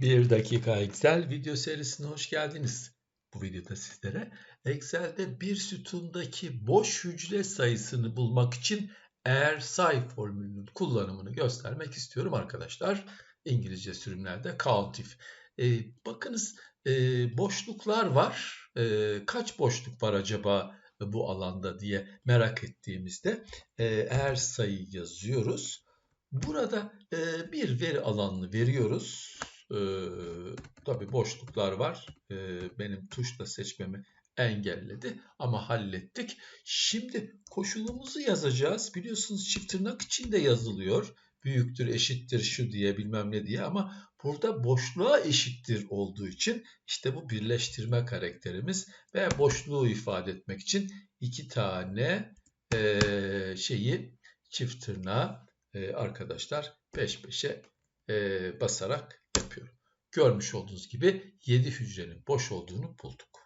Bir dakika Excel video serisine hoş geldiniz. Bu videoda sizlere Excel'de bir sütundaki boş hücre sayısını bulmak için eğer say formülünün kullanımını göstermek istiyorum arkadaşlar. İngilizce sürümlerde count if. Ee, bakınız e, boşluklar var. E, kaç boşluk var acaba bu alanda diye merak ettiğimizde e, eğer sayı yazıyoruz. Burada e, bir veri alanını veriyoruz e, tabii boşluklar var. E, benim tuşla seçmemi engelledi ama hallettik. Şimdi koşulumuzu yazacağız. Biliyorsunuz çift tırnak içinde yazılıyor. Büyüktür, eşittir, şu diye bilmem ne diye ama burada boşluğa eşittir olduğu için işte bu birleştirme karakterimiz ve boşluğu ifade etmek için iki tane e, şeyi çift tırnağı e, arkadaşlar peş peşe e, basarak yapıyorum. Görmüş olduğunuz gibi 7 hücrenin boş olduğunu bulduk.